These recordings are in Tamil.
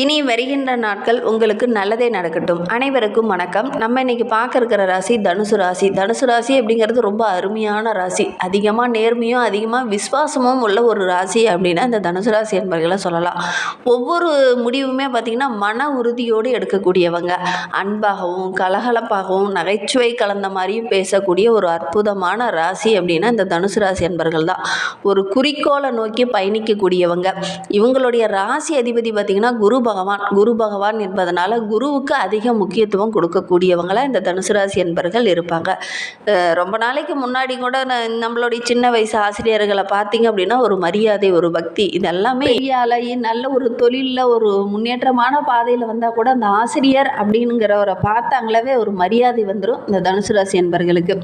இனி வருகின்ற நாட்கள் உங்களுக்கு நல்லதே நடக்கட்டும். அனைவருக்கும் வணக்கம். நம்ம இன்னைக்கு பார்க்க இருக்கிற ராசி தனுசு ராசி. தனுசு ராசி அப்படிங்கிறது ரொம்ப அருமையான ராசி. அதிகமாக நேர்மையும் அதிகமாக விசுவாசமும் உள்ள ஒரு ராசி அப்படின்னா இந்த தனுசு ராசி என்பவர்களை சொல்லலாம். ஒவ்வொரு முடிவுமே பார்த்திங்கன்னா மன உறுதியோடு எடுக்கக்கூடியவங்க. அன்பாகவும் கலகலப்பாகவும் நகைச்சுவை கலந்த மாதிரியும் பேசக்கூடிய ஒரு அற்புதமான ராசி அப்படின்னா இந்த தனுசு ராசி என்பர்கள் தான். ஒரு குறிக்கோளை நோக்கி பயணிக்கக்கூடியவங்க. இவங்களுடைய ராசி அதிபதி பார்த்திங்கன்னா குரு பகவான் குரு பகவான் என்பதனால குருவுக்கு அதிக முக்கியத்துவம் கொடுக்கக்கூடியவங்களாக இந்த தனுசு ராசி என்பர்கள் இருப்பாங்க. ரொம்ப நாளைக்கு முன்னாடி கூட நம்மளுடைய சின்ன வயசு ஆசிரியர்களை பார்த்தீங்க அப்படின்னா ஒரு மரியாதை ஒரு பக்தி இதெல்லாமே எல்லாமே நல்ல ஒரு தொழிலில் ஒரு முன்னேற்றமான பாதையில் வந்தால் கூட அந்த ஆசிரியர் அப்படிங்கிறவரை பார்த்தாங்களவே ஒரு மரியாதை வந்துடும் இந்த தனுசு ராசி என்பர்களுக்கு.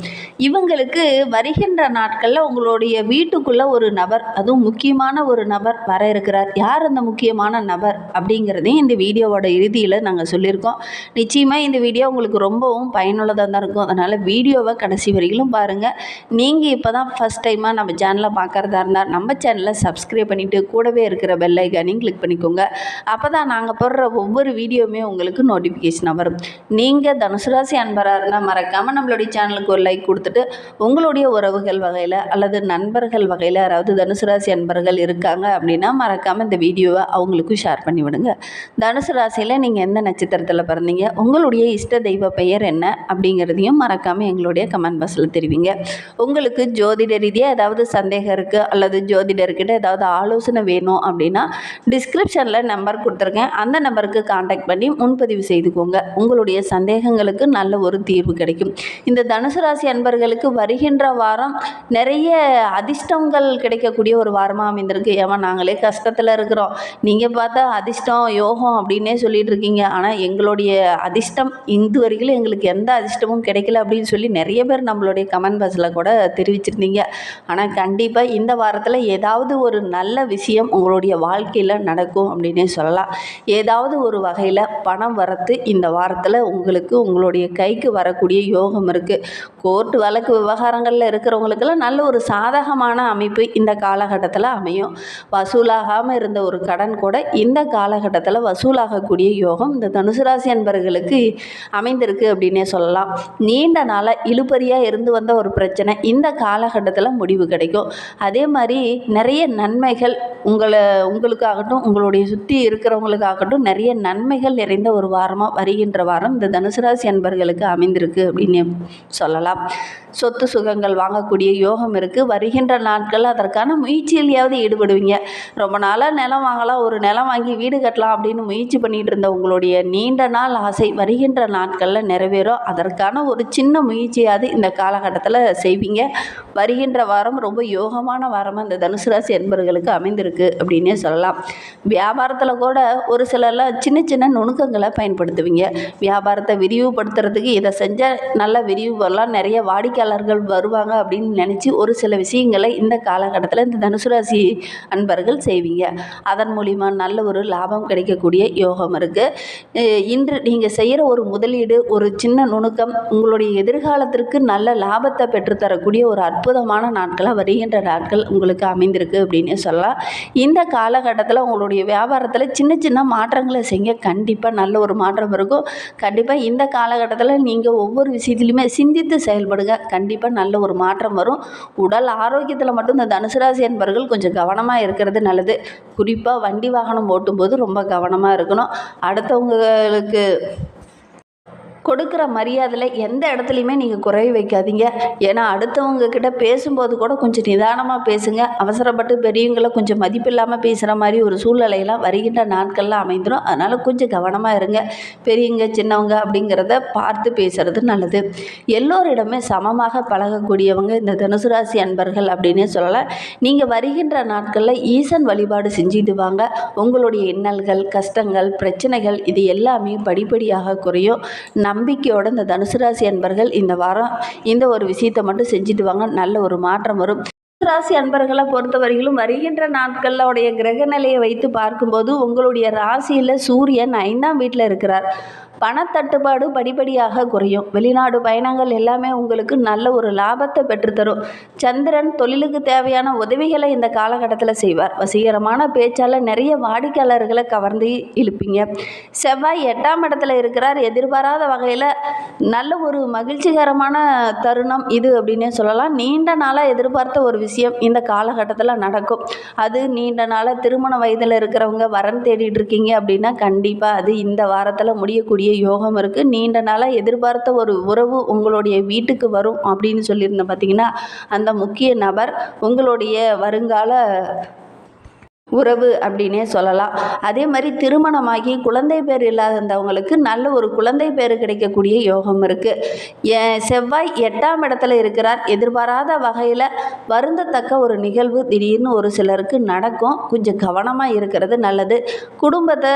இவங்களுக்கு வருகின்ற நாட்களில் உங்களுடைய வீட்டுக்குள்ளே ஒரு நபர் அதுவும் முக்கியமான ஒரு நபர் வர இருக்கிறார். யார் அந்த முக்கியமான நபர் அப்படிங்கிறதையும் இந்த வீடியோவோட இறுதியில் நாங்கள் சொல்லியிருக்கோம். நிச்சயமாக இந்த வீடியோ உங்களுக்கு ரொம்பவும் பயனுள்ளதாக தான் இருக்கும். அதனால் வீடியோவை கடைசி வரையிலும் பாருங்கள் நீங்கள் இப்போ தான் ஃபஸ்ட் டைமாக நம்ம சேனலை பார்க்குறதா இருந்தால் நம்ம சேனலை சப்ஸ்கிரைப் பண்ணிவிட்டு கூடவே இருக்கிற பெல் ஐக்கானையும் கிளிக் பண்ணிக்கோங்க. அப்போ தான் நாங்கள் போடுற ஒவ்வொரு வீடியோவுமே உங்களுக்கு நோட்டிஃபிகேஷனாக வரும். நீங்கள் தனுசு ராசி அன்பராக இருந்தால் மறக்காமல் நம்மளுடைய சேனலுக்கு ஒரு லைக் கொடுத்துட்டு உங்களுடைய உறவுகள் வகையில் அல்லது நண்பர்கள் வகையில் யாராவது தனுசு ராசி அன்பர்கள் இருக்காங்க அப்படின்னா மறக்காமல் இந்த வீடியோவை அவங்களுக்கும் ஷேர் பண்ணி விடுங்க தனுசு ராசியில் நீங்கள் எந்த நட்சத்திரத்தில் பிறந்தீங்க? உங்களுடைய இஷ்ட தெய்வ பெயர் என்ன? அப்படிங்கிறதையும் மறக்காமல் எங்களுடைய கமெண்ட் பாக்ஸில் தெரிவிங்க. உங்களுக்கு ஜோதிட ரீதியாக ஏதாவது சந்தேகம் இருக்குது அல்லது ஜோதிடர்கிட்ட ஏதாவது ஆலோசனை வேணும் அப்படின்னா டிஸ்கிரிப்ஷனில் நம்பர் கொடுத்துருக்கேன். அந்த நம்பருக்கு காண்டாக்ட் பண்ணி முன்பதிவு செய்துக்கோங்க. உங்களுடைய சந்தேகங்களுக்கு நல்ல ஒரு தீர்வு கிடைக்கும். இந்த தனுசு ராசி அன்பர்களுக்கு வருகின்ற வாரம் நிறைய அதிர்ஷ்டங்கள் கிடைக்கக்கூடிய ஒரு வாரமாக அமைந்திருக்கு. ஏமா நாங்களே கஷ்டத்தில் இருக்கிறோம். நீங்கள் பார்த்தா அதிர்ஷ்டம் யோகம் அப்படின்னே சொல்லிட்டு இருக்கீங்க. ஆனால் எங்களுடைய அதிர்ஷ்டம் இது வரைக்கும் எங்களுக்கு எந்த அதிர்ஷ்டமும் கிடைக்கல அப்படின்னு சொல்லி நிறைய பேர் நம்மளுடைய கமெண்ட் பாக்ஸில் கூட தெரிவிச்சிருந்தீங்க. ஆனால் கண்டிப்பாக இந்த வாரத்தில் ஏதாவது ஒரு நல்ல விஷயம் உங்களுடைய வாழ்க்கையில் நடக்கும் அப்படின்னே சொல்லலாம். ஏதாவது ஒரு வகையில் பணம் வரத்து இந்த வாரத்தில் உங்களுக்கு உங்களுடைய கைக்கு வரக்கூடிய யோகம் இருக்குது கோர்ட் வழக்கு விவகாரங்களில் இருக்கிறவங்களுக்கெல்லாம் நல்ல ஒரு சாதகமான அமைப்பு இந்த காலகட்டத்தில் அமையும். வசூலாகாமல் இருந்த ஒரு கடன் கூட இந்த காலகட்டத்தில் வசூலாகக்கூடிய யோகம் இந்த தனுசு ராசி அன்பர்களுக்கு அமைந்திருக்கு அப்படின்னே சொல்லலாம். நீண்ட நாளாக இழுபறியாக இருந்து வந்த ஒரு பிரச்சனை இந்த காலகட்டத்தில் முடிவு கிடைக்கும். அதே மாதிரி நிறைய நன்மைகள் உங்களை உங்களுக்காகட்டும் உங்களுடைய சுற்றி இருக்கிறவங்களுக்காகட்டும் நிறைய நன்மைகள் நிறைந்த ஒரு வாரமாக வருகின்ற வாரம் இந்த தனுசு ராசி அன்பர்களுக்கு அமைந்திருக்கு அப்படின்னு சொல்லலாம். சொத்து சுகங்கள் வாங்கக்கூடிய யோகம் இருக்குது வருகின்ற நாட்கள் அதற்கான முயற்சியிலையாவது ஈடுபடுவீங்க. ரொம்ப நாளாக நிலம் வாங்கலாம் ஒரு நிலம் வாங்கி வீடு கட்டலாம் அப்படின்னு முயற்சி பண்ணிட்டு இருந்த உங்களுடைய நீண்ட நாள் ஆசை வருகின்ற நாட்களில் நிறைவேறும். அதற்கான ஒரு சின்ன முயற்சியாவது இந்த காலகட்டத்தில் செய்வீங்க. வருகின்ற வாரம் ரொம்ப யோகமான வாரமாக இந்த தனுசு ராசி என்பர்களுக்கு அமைந்திருக்கு அப்படின்னே சொல்லலாம். வியாபாரத்தில் கூட ஒரு சிலர்லாம் சின்ன சின்ன நுணுக்கங்களை பயன்படுத்துவீங்க. வியாபாரத்தை விரிவுபடுத்துறதுக்கு இதை செஞ்சால் நல்ல விரிவு நிறைய வாடிக்கை வாடிக்கையாளர்கள் வருவாங்க அப்படின்னு நினச்சி ஒரு சில விஷயங்களை இந்த காலகட்டத்தில் இந்த தனுசு ராசி அன்பர்கள் செய்வீங்க. அதன் மூலிமா நல்ல ஒரு லாபம் கிடைக்கக்கூடிய யோகம் இருக்குது இன்று நீங்கள் செய்கிற ஒரு முதலீடு ஒரு சின்ன நுணுக்கம் உங்களுடைய எதிர்காலத்திற்கு நல்ல லாபத்தை பெற்றுத்தரக்கூடிய ஒரு அற்புதமான நாட்களாக வருகின்ற நாட்கள் உங்களுக்கு அமைந்திருக்கு அப்படின்னு சொல்லலாம். இந்த காலகட்டத்தில் உங்களுடைய வியாபாரத்தில் சின்ன சின்ன மாற்றங்களை செய்ய கண்டிப்பாக நல்ல ஒரு மாற்றம் இருக்கும். கண்டிப்பாக இந்த காலகட்டத்தில் நீங்கள் ஒவ்வொரு விஷயத்துலையுமே சிந்தித்து செயல்படுங்க. கண்டிப்பாக நல்ல ஒரு மாற்றம் வரும். உடல் ஆரோக்கியத்தில் மட்டும் இந்த தனுசு ராசி என்பவர்கள் கொஞ்சம் கவனமாக இருக்கிறது நல்லது. குறிப்பாக வண்டி வாகனம் ஓட்டும்போது ரொம்ப கவனமாக இருக்கணும். அடுத்தவங்களுக்கு கொடுக்குற மரியாதையில் எந்த இடத்துலையுமே நீங்கள் குறை வைக்காதீங்க. ஏன்னா அடுத்தவங்க கிட்ட பேசும்போது கூட கொஞ்சம் நிதானமாக பேசுங்க. அவசரப்பட்டு பெரியவங்களை கொஞ்சம் மதிப்பில்லாமல் பேசுகிற மாதிரி ஒரு சூழ்நிலையெல்லாம் வருகின்ற நாட்களில் அமைந்துடும் அதனால் கொஞ்சம் கவனமாக இருங்க. பெரியவங்க சின்னவங்க அப்படிங்கிறத பார்த்து பேசுகிறது நல்லது. எல்லோரிடமே சமமாக பழகக்கூடியவங்க இந்த தனுசு ராசி அன்பர்கள் அப்படின்னே சொல்லலாம். நீங்கள் வருகின்ற நாட்களில் ஈசன் வழிபாடு செஞ்சுட்டு வாங்க. உங்களுடைய இன்னல்கள் கஷ்டங்கள் பிரச்சனைகள் இது எல்லாமே படிப்படியாக குறையும். நம்பிக்கையோட இந்த தனுசு ராசி அன்பர்கள் இந்த வாரம் இந்த ஒரு விஷயத்தை மட்டும் செஞ்சுட்டு வாங்க. நல்ல ஒரு மாற்றம் வரும். ராசி அன்பர்களை பொறுத்தவரையிலும் வருகின்ற நாட்களோடைய கிரக நிலையை வைத்து பார்க்கும்போது உங்களுடைய ராசியில் சூரியன் ஐந்தாம் வீட்டில் இருக்கிறார். பணத்தட்டுப்பாடு படிப்படியாக குறையும். வெளிநாடு பயணங்கள் எல்லாமே உங்களுக்கு நல்ல ஒரு லாபத்தை பெற்றுத்தரும். சந்திரன் தொழிலுக்கு தேவையான உதவிகளை இந்த காலகட்டத்தில் செய்வார். வசீகரமான பேச்சால் நிறைய வாடிக்கையாளர்களை கவர்ந்து இழுப்பீங்க. செவ்வாய் எட்டாம் இடத்துல இருக்கிறார். எதிர்பாராத வகையில் நல்ல ஒரு மகிழ்ச்சிகரமான தருணம் இது அப்படின்னே சொல்லலாம். நீண்ட நாளாக எதிர்பார்த்த ஒரு விஷயம் இந்த காலகட்டத்தில் நடக்கும். அது நீண்ட நாளாக திருமண வயதில் இருக்கிறவங்க வரன் தேடிட்டு இருக்கீங்க அப்படின்னா கண்டிப்பாக அது இந்த வாரத்தில் முடியக்கூடிய யோகம் இருக்குது நீண்ட நாளாக எதிர்பார்த்த ஒரு உறவு உங்களுடைய வீட்டுக்கு வரும் அப்படின்னு சொல்லியிருந்தேன் பார்த்தீங்கன்னா அந்த முக்கிய நபர் உங்களுடைய வருங்கால உறவு அப்படின்னே சொல்லலாம். அதே மாதிரி திருமணமாகி குழந்தை பேர் இல்லாதவங்களுக்கு நல்ல ஒரு குழந்தை பேர் கிடைக்கக்கூடிய யோகம் இருக்குது செவ்வாய் எட்டாம் இடத்துல இருக்கிறார். எதிர்பாராத வகையில் வருந்தத்தக்க ஒரு நிகழ்வு திடீர்னு ஒரு சிலருக்கு நடக்கும். கொஞ்சம் கவனமாக இருக்கிறது நல்லது. குடும்பத்தை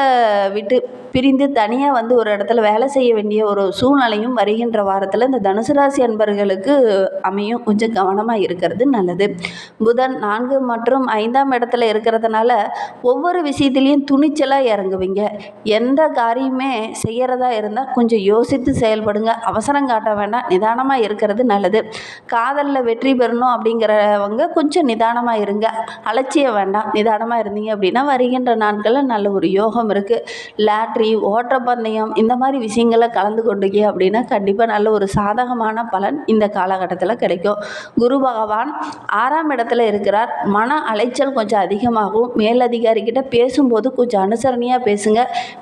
விட்டு பிரிந்து தனியாக வந்து ஒரு இடத்துல வேலை செய்ய வேண்டிய ஒரு சூழ்நிலையும் வருகின்ற வாரத்தில் இந்த தனுசு ராசி அன்பர்களுக்கு அமையும். கொஞ்சம் கவனமாக இருக்கிறது நல்லது. புதன் நான்கு மற்றும் ஐந்தாம் இடத்துல இருக்கிறதுனால ஒவ்வொரு விஷயத்துலேயும் துணிச்சலாக இறங்குவீங்க. எந்த காரியமே செய்கிறதா இருந்தால் கொஞ்சம் யோசித்து செயல்படுங்க. அவசரம் காட்ட வேண்டாம். நிதானமாக இருக்கிறது நல்லது. காதலில் வெற்றி பெறணும் அப்படிங்கிறவங்க கொஞ்சம் நிதானமாக இருங்க. அலட்சியம் வேண்டாம். நிதானமாக இருந்தீங்க அப்படின்னா வருகின்ற நாட்களில் நல்ல ஒரு யோகம் இருக்குது லாட்ரி ஓட்டப்பந்தயம் இந்த மாதிரி விஷயங்களில் கலந்து கொண்டீங்க அப்படின்னா கண்டிப்பாக நல்ல ஒரு சாதகமான பலன் இந்த காலகட்டத்தில் கிடைக்கும். குரு பகவான் ஆறாம் இடத்துல இருக்கிறார். மன அலைச்சல் கொஞ்சம் அதிகமாகும். மேலதிகாரிகிட்ட பேசும்போது கொஞ்சம் அனுசரணையாக பேசுங்க.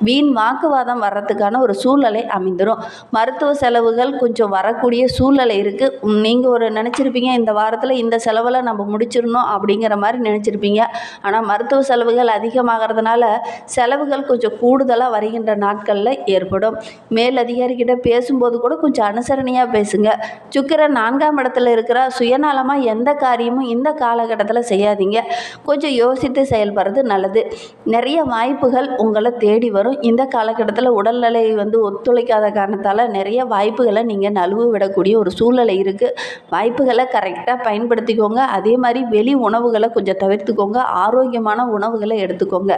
வீண் வாக்குவாதம் வர்றதுக்கான ஒரு சூழ்நிலை அமைந்துடும் மருத்துவ செலவுகள் கொஞ்சம் வரக்கூடிய சூழ்நிலை இருக்குது நீங்கள் ஒரு நினச்சிருப்பீங்க இந்த வாரத்தில் இந்த செலவில் நம்ம முடிச்சிடணும் அப்படிங்கிற மாதிரி நினச்சிருப்பீங்க. ஆனால் மருத்துவ செலவுகள் அதிகமாகிறதுனால செலவுகள் கொஞ்சம் கூடுதலாக வருகின்ற நாட்களில் ஏற்படும். மேலதிகாரிகிட்ட பேசும்போது கூட கொஞ்சம் அனுசரணையாக பேசுங்க. சுக்கிரன் நான்காம் இடத்துல இருக்கிற. சுயநலமாக எந்த காரியமும் இந்த காலகட்டத்தில் செய்யாதீங்க. கொஞ்சம் யோசித்து செயல்படுறது நல்லது. நிறைய வாய்ப்புகள் உங்களை தேடி வரும். இந்த காலகட்டத்தில் உடல்நிலை வந்து ஒத்துழைக்காத காரணத்தால் நிறைய வாய்ப்புகளை நீங்கள் நழுவு விடக்கூடிய ஒரு சூழ்நிலை இருக்குது வாய்ப்புகளை கரெக்டாக பயன்படுத்திக்கோங்க. அதே மாதிரி வெளி உணவுகளை கொஞ்சம் தவிர்த்துக்கோங்க. ஆரோக்கியமான உணவுகளை எடுத்துக்கோங்க.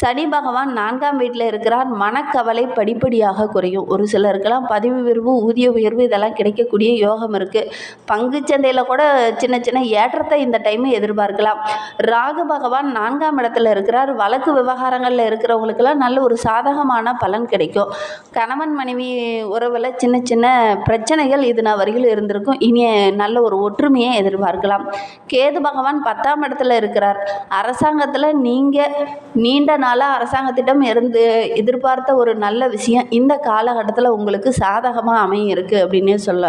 சனி பகவான் நான்காம் வீட்டில் இருக்கிறார். மனக்கவலை படிப்படியாக குறையும். ஒரு சிலருக்கெல்லாம் பதவி உயர்வு ஊதிய உயர்வு இதெல்லாம் கிடைக்கக்கூடிய யோகம் இருக்குது பங்கு சந்தையில் கூட சின்ன சின்ன ஏற்றத்தை இந்த டைம் எதிர்பார்க்கலாம். ராகு பகவான் நான்காம் இடத்துல இருக்கிறார். வழக்கு விவகாரங்களில் இருக்கிறவங்களுக்கெல்லாம் நல்ல ஒரு சாதகமான பலன் கிடைக்கும். கணவன் மனைவி உறவில் சின்ன சின்ன பிரச்சனைகள் இது நான் வரையில் இருந்திருக்கும். இனி நல்ல ஒரு ஒற்றுமையை எதிர்பார்க்கலாம். கேது பகவான் பத்தாம் இடத்துல இருக்கிறார். அரசாங்கத்தில் நீங்கள் நீண்ட நாளாக அரசாங்கத்திடம் இருந்து எதிர்பார்த்த ஒரு நல்ல விஷயம் இந்த காலகட்டத்தில் உங்களுக்கு சாதகமாக அமையும் இருக்குது அப்படின்னே சொல்ல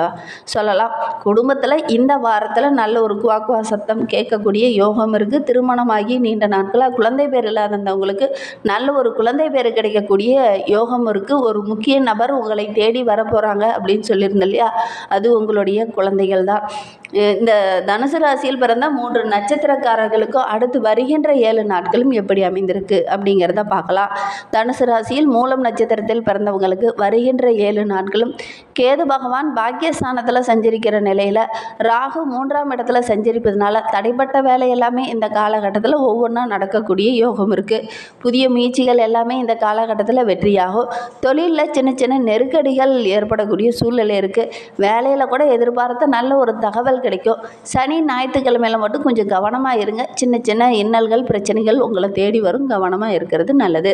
சொல்லலாம். குடும்பத்தில் இந்த வாரத்தில் நல்ல ஒரு குவாக்குவா சத்தம் கேட்கக்கூடிய யோகம் இருக்குது திருமணமாகி நீண்ட நாட்களாக குழந்தை பேர் இல்லாதவங்களுக்கு நல்ல ஒரு குழந்தை பேர் கிடைக்கக்கூடிய யோகம் இருக்குது ஒரு முக்கிய நபர் உங்களை தேடி வரப்போகிறாங்க அப்படின்னு சொல்லியிருந்தேன் இல்லையா? அது உங்களுடைய குழந்தைகள் தான். இந்த தனுசு ராசியில் பிறந்த மூன்று நட்சத்திரக்காரர்களுக்கும் அடுத்து வருகின்ற ஏழு நாட்களும் எப்படி அமைந்திருக்கு அப்படிங்கிறத பார்க்கலாம். தனுசு ராசியில் மூலம் நட்சத்திரத்தில் பிறந்தவங்களுக்கு வருகின்ற ஏழு நாட்களும் கேது பகவான் பாக்கியஸ்தானத்தில் சஞ்சரிக்கிற நிலையில் ராகு மூன்றாம் இடத்துல சஞ்சரிப்பதனால தடைப்பட்ட வேலை எல்லாமே இந்த காலகட்டத்தில் ஒவ்வொன்றா நடக்கக்கூடிய யோகம் இருக்குது புதிய முயற்சிகள் எல்லாமே இந்த காலகட்டத்தில் வெற்றியாகும். தொழிலில் சின்ன சின்ன நெருக்கடிகள் ஏற்படக்கூடிய சூழ்நிலை இருக்குது வேலையில் கூட எதிர்பார்த்த நல்ல ஒரு தகவல் கிடைக்கும். சனி ஞாயிற்றுக்கிழமையில் மட்டும் கொஞ்சம் கவனமாக இருங்க. சின்ன சின்ன இன்னல்கள் பிரச்சனைகள் உங்களை தேடி வரும். கவனமாக இருக்கிறது நல்லது.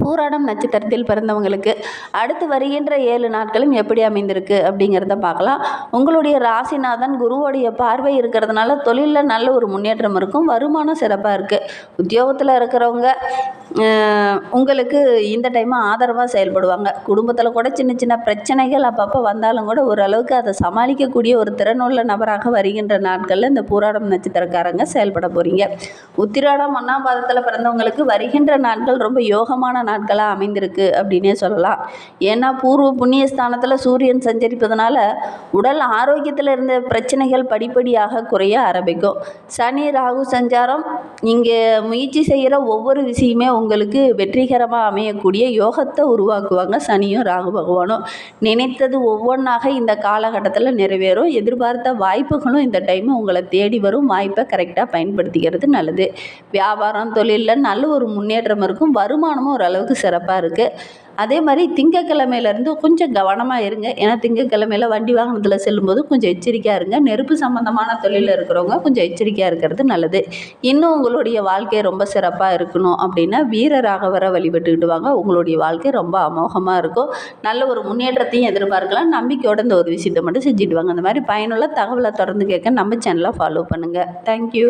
பூராடம் நட்சத்திரத்தில் பிறந்தவங்களுக்கு அடுத்து வருகின்ற ஏழு நாட்களும் எப்படி அமைந்திருக்கு அப்படிங்கிறத பார்க்கலாம். உங்களுடைய ராசிநாதன் குருவோடைய பார்வை இருக்கிறதுனால தொழிலில் நல்ல ஒரு முன்னேற்றம் இருக்கும். வருமானம் சிறப்பாக இருக்குது உத்தியோகத்தில் இருக்கிறவங்க உங்களுக்கு இந்த டைம் ஆதரவாக செயல்படுவாங்க. குடும்பத்தில் கூட சின்ன சின்ன பிரச்சனைகள் அப்பப்போ வந்தாலும் கூட ஓரளவுக்கு அதை சமாளிக்கக்கூடிய ஒரு திறனுள்ள நபராக வருகின்ற நாட்களில் இந்த பூராடம் நட்சத்திரக்காரங்க செயல்பட போகிறீங்க உத்திராடம் ஒன்றாம் பாதத்தில் பிறந்தவங்களுக்கு வருகின்ற நாட்கள் ரொம்ப யோகமான நாட்களாக அமைந்திருக்கு அப்படின்னே சொல்லலாம். ஏன்னா பூர்வ புண்ணிய ஸ்தானத்தில் சூரியன் சஞ்சரிப்பதனால உடல் ஆரோக்கியத்தில் இருந்த பிரச்சனைகள் படிப்படியாக குறைய ஆரம்பிக்கும். சனி ராகு சஞ்சாரம் இங்கே முயற்சி செய்கிற ஒவ்வொரு விஷயமே உங்களுக்கு வெற்றிகரமாக அமையக்கூடிய யோகத்தை உருவாக்குவாங்க சனியும் ராகு பகவானும். நினைத்தது ஒவ்வொன்றாக இந்த காலகட்டத்தில் நிறைவேறும். எதிர்பார்த்த வாய்ப்புகளும் இந்த டைம் உங்களை தேடி வரும். வாய்ப்பை கரெக்டாக பயன்படுத்திக்கிறது நல்லது. வியாபாரம் தொழிலில் நல்ல ஒரு முன்னேற்றம் இருக்கும். வருமானமும் ஒரு அளவுக்கு சிறப்பாக இருக்குது அதே மாதிரி திங்கக்கிழமையிலேருந்து கொஞ்சம் கவனமாக இருங்க. ஏன்னா திங்கக்கிழமையில் வண்டி வாகனத்தில் செல்லும்போது கொஞ்சம் எச்சரிக்கையாக இருங்க. நெருப்பு சம்மந்தமான தொழிலில் இருக்கிறவங்க கொஞ்சம் எச்சரிக்கையாக இருக்கிறது நல்லது. இன்னும் உங்களுடைய வாழ்க்கை ரொம்ப சிறப்பாக இருக்கணும் அப்படின்னா வீர ராகவரை வழிபட்டுக்கிட்டு வாங்க. உங்களுடைய வாழ்க்கை ரொம்ப அமோகமாக இருக்கும். நல்ல ஒரு முன்னேற்றத்தையும் எதிர்பார்க்கலாம். நம்பிக்கையோட இந்த ஒரு விஷயத்தை மட்டும் செஞ்சுட்டு வாங்க. அந்த மாதிரி பயனுள்ள தகவலை தொடர்ந்து கேட்க நம்ம சேனலை ஃபாலோ பண்ணுங்கள் தேங்க்யூ